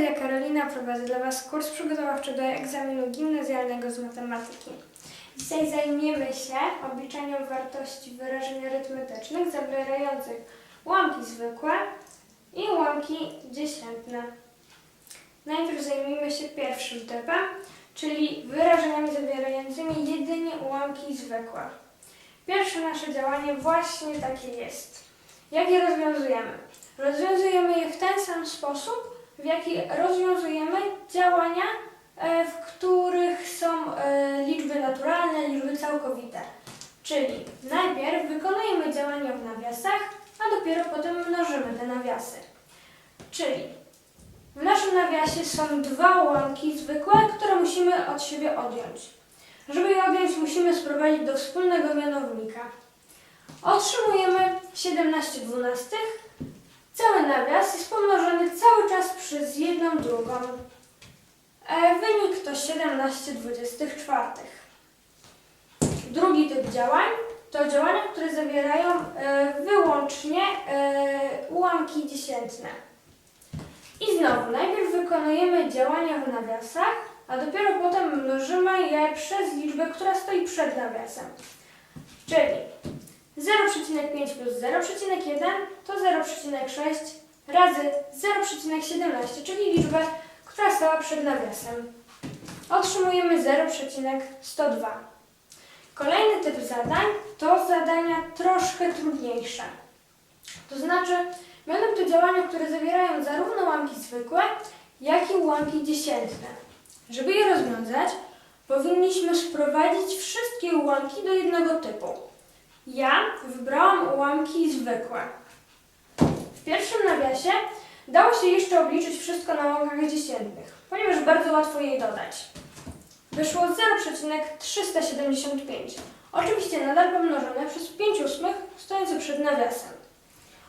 ja Karolina, prowadzę dla Was kurs przygotowawczy do egzaminu gimnazjalnego z matematyki. Dzisiaj zajmiemy się obliczaniem wartości wyrażeń arytmetycznych zawierających ułamki zwykłe i ułamki dziesiętne. Najpierw zajmijmy się pierwszym typem, czyli wyrażeniami zawierającymi jedynie ułamki zwykłe. Pierwsze nasze działanie właśnie takie jest. Jak je rozwiązujemy? Rozwiązujemy je w ten sam sposób, w jaki rozwiązujemy działania, e, w których są e, liczby naturalne, liczby całkowite. Czyli najpierw wykonujemy działania w nawiasach, a dopiero potem mnożymy te nawiasy. Czyli w naszym nawiasie są dwa ułamki zwykłe, które musimy od siebie odjąć. Żeby je odjąć, musimy sprowadzić do wspólnego mianownika. Otrzymujemy 17 dwunastych. Cały nawias jest pomnożony cały czas przez jedną drugą. E, wynik to 17 dwudziestych czwartych. Drugi typ działań to działania, które zawierają e, wyłącznie e, ułamki dziesiętne. I znowu, najpierw wykonujemy działania w nawiasach, a dopiero potem mnożymy je przez liczbę, która stoi przed nawiasem. Czyli 0,5 plus 0,1 to 0,6 razy 0,17, czyli liczbę, która stała przed nawiasem. Otrzymujemy 0,102. Kolejny typ zadań to zadania troszkę trudniejsze. To znaczy, będą to działania, które zawierają zarówno ułamki zwykłe, jak i ułamki dziesiętne. Żeby je rozwiązać, powinniśmy sprowadzić wszystkie ułamki do jednego typu. Ja wybrałam ułamki zwykłe. W pierwszym nawiasie dało się jeszcze obliczyć wszystko na ułamkach dziesiętnych, ponieważ bardzo łatwo je dodać. Wyszło 0,375. Oczywiście nadal pomnożone przez 5 ósmych stojące przed nawiasem.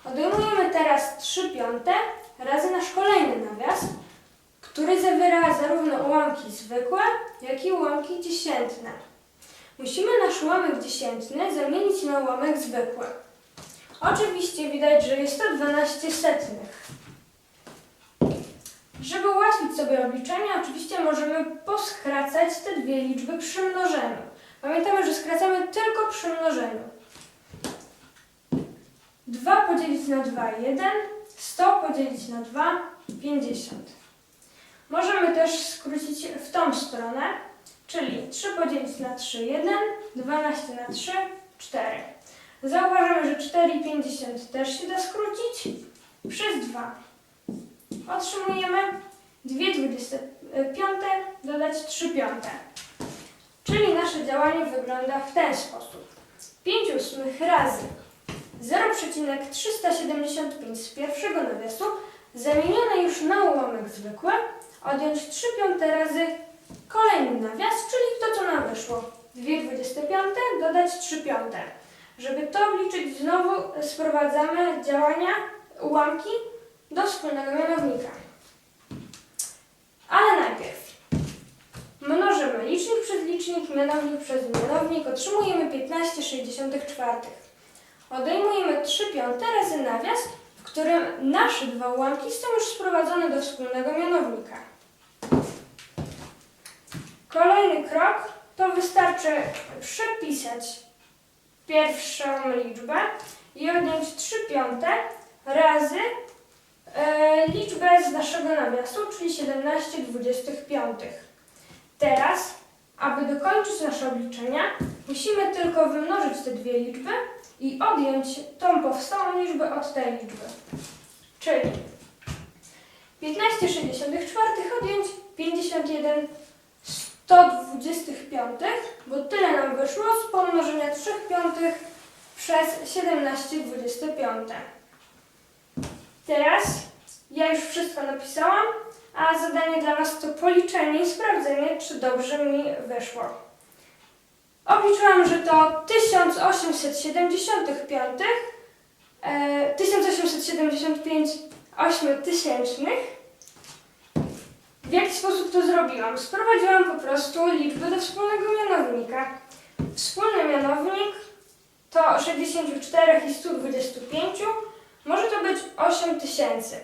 Odejmujemy teraz 3 piąte razy nasz kolejny nawias, który zawiera zarówno ułamki zwykłe, jak i ułamki dziesiętne. Musimy nasz ułamek dziesiętny zamienić na ułamek zwykły. Oczywiście widać, że jest to 12 setnych. Żeby ułatwić sobie obliczenie, oczywiście możemy poskracać te dwie liczby przy mnożeniu. Pamiętamy, że skracamy tylko przy mnożeniu. 2 podzielić na 2, 1. 100 podzielić na 2, 50. Możemy też skrócić w tą stronę, czyli 3 podzielić na 3, 1, 12 na 3, 4. Zauważymy, że 4 i 50 też się da skrócić przez 2. Otrzymujemy 2 25 dodać 3 piąte. Czyli nasze działanie wygląda w ten sposób. 5 ósmych razy 0,375 z pierwszego nawiasu zamienione już na ułamek zwykły, odjąć 3 piąte razy kolejny nawias, czyli to, co nam wyszło. 2,25 dodać 3 piąte. Żeby to obliczyć, znowu sprowadzamy działania, ułamki do wspólnego mianownika. Ale najpierw mnożymy licznik przez licznik, mianownik przez mianownik, otrzymujemy 15,64. Odejmujemy 3 piąte razy nawias, w którym nasze dwa ułamki są już sprowadzone do wspólnego mianownika. Kolejny krok to wystarczy przepisać pierwszą liczbę i odjąć 3 piąte razy e, liczbę z naszego nawiasu, czyli 17 25. Teraz, aby dokończyć nasze obliczenia, musimy tylko wymnożyć te dwie liczby i odjąć tą powstałą liczbę od tej liczby. Czyli 15,64 odjąć 51 125, bo tyle nam wyszło z pomnożenia 3 piątych przez 17 25. Teraz ja już wszystko napisałam, a zadanie dla Was to policzenie i sprawdzenie, czy dobrze mi wyszło. Obliczyłam, że to 1875, e, 1875 ośmiotysięcznych. Jaki sposób to zrobiłam? Sprowadziłam po prostu liczby do wspólnego mianownika. Wspólny mianownik to 64 i 125. Może to być 8000.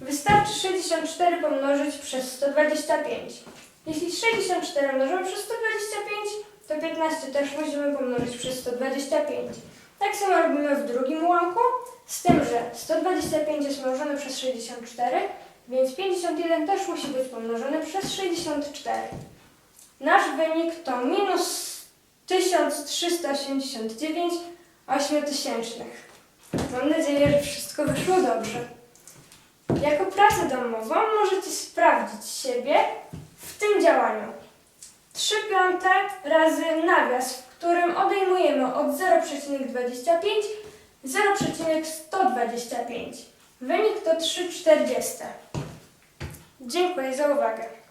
Wystarczy 64 pomnożyć przez 125. Jeśli 64 mnożymy przez 125, to 15 też musimy pomnożyć przez 125. Tak samo robimy w drugim ułamku, z tym, że 125 jest mnożone przez 64, więc 51 też musi być pomnożone przez 64. Nasz wynik to minus 1389 ośmiotysięcznych. Mam nadzieję, że wszystko wyszło dobrze. Jako pracę domową możecie sprawdzić siebie w tym działaniu. 3 piąte razy nawias, w którym odejmujemy od 0,25 0,125. Wynik to 3,40. Dziękuję za uwagę.